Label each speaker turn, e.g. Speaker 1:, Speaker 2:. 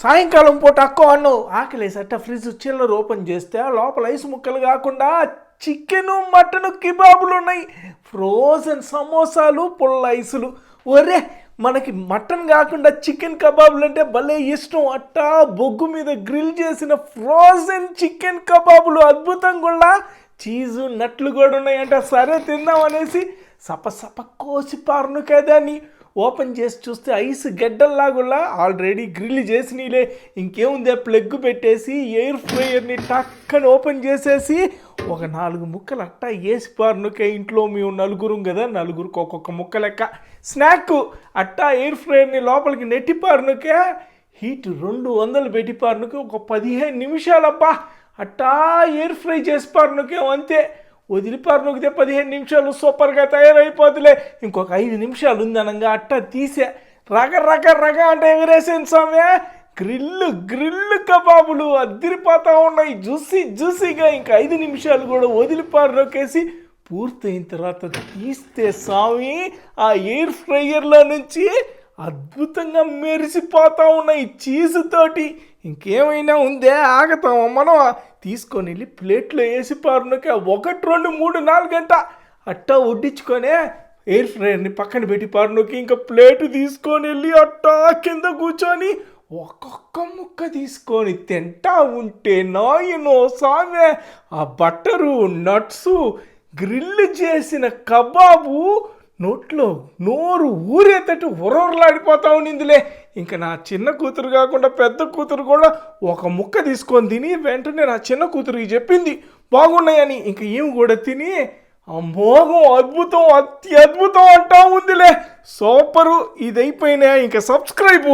Speaker 1: సాయంకాలం పూట అక్కో అన్ను. ఆకలేసట ఫ్రిడ్జ్ చిల్లర ఓపెన్ చేస్తే లోపల ఐస్ ముక్కలు కాకుండా చికెను మటను కిబాబులు ఉన్నాయి. ఫ్రోజన్ సమోసాలు పుల్ల ఐసులు. ఒరే మనకి మటన్ కాకుండా చికెన్ కబాబులు అంటే భలే ఇష్టం. అట్టా బొగ్గు మీద గ్రిల్ చేసిన ఫ్రోజన్ చికెన్ కబాబులు అద్భుతంగా కూడా చీజు నట్లు కూడా ఉన్నాయంట సరే తిందాం అనేసి సప సప కోసి పారును కదా అని ఓపెన్ చేసి చూస్తే ఐస్ గడ్డల్లాగుల్లా ఆల్రెడీ గ్రిల్ చేసినీలే. ఇంకేముందే ప్లగ్ పెట్టేసి ఎయిర్ ఫ్రైయర్ని టక్కని ఓపెన్ చేసేసి ఒక నాలుగు ముక్కలు అట్టా వేసి పారునుకే ఇంట్లో మేము నలుగురం కదా నలుగురికి ఒక్కొక్క ముక్క లెక్క. స్నాక్ అట్టా ఎయిర్ ఫ్రైయర్ని లోపలికి నెట్టి పారునుకే హీట్ రెండు వందలు పెట్టి పారునుకే ఒక పదిహేను నిమిషాలబ్బా. అట్టా ఎయిర్ ఫ్రై చేసి పారునుకే అంతే. వదిలిపారు నొక్కితే పదిహేను నిమిషాలు సూపర్గా తయారైపోతులే. ఇంకొక ఐదు నిమిషాలు ఉందనంగా అట్ట తీసే రగ రగ రగ అంటే ఎగరేసాను స్వామి. గ్రిల్ గ్రిల్లు కబాబులు అద్దిరిపోతా ఉన్నాయి. జ్యూసీ జ్యూసీగా ఇంకా ఐదు నిమిషాలు కూడా వదిలిపారు నొక్కేసి పూర్తయిన తర్వాత తీస్తే స్వామి ఆ ఎయిర్ ఫ్రైయర్లో నుంచి అద్భుతంగా మెరిసిపోతా ఉన్నాయి చీజ్ తోటి ఇంకేమైనా ఉందే? ఆగతామా మనం తీసుకొని వెళ్ళి ప్లేట్లో వేసి పారునక ఒకటి రెండు మూడు నాలుగు గంట అట్టా వడ్డించుకొనే ఎయిర్ ఫ్రైయర్ని పక్కన పెట్టి పారునకి ఇంకా ప్లేట్ తీసుకొని వెళ్ళి అట్టా కింద కూర్చొని ఒక్కొక్క ముక్క తీసుకొని తింటా ఉంటే నాయనో సామె ఆ బట్టరు నట్సు గ్రిల్ చేసిన కబాబు నోట్లో నోరు ఊరేతట్టు ఉరవరలాడిపోతా ఉండిందిలే ఇంకా నా చిన్న కూతురు కాకుండా పెద్ద కూతురు కూడా ఒక ముక్క తీసుకొని తిని వెంటనే నా చిన్న కూతురికి చెప్పింది బాగున్నాయని. ఇంక ఏమి కూడా తిని అమోఘం అద్భుతం అతి అద్భుతం అంటా ఉందిలే. సూపరు ఇది అయిపోయినా ఇంకా సబ్స్క్రైబ్.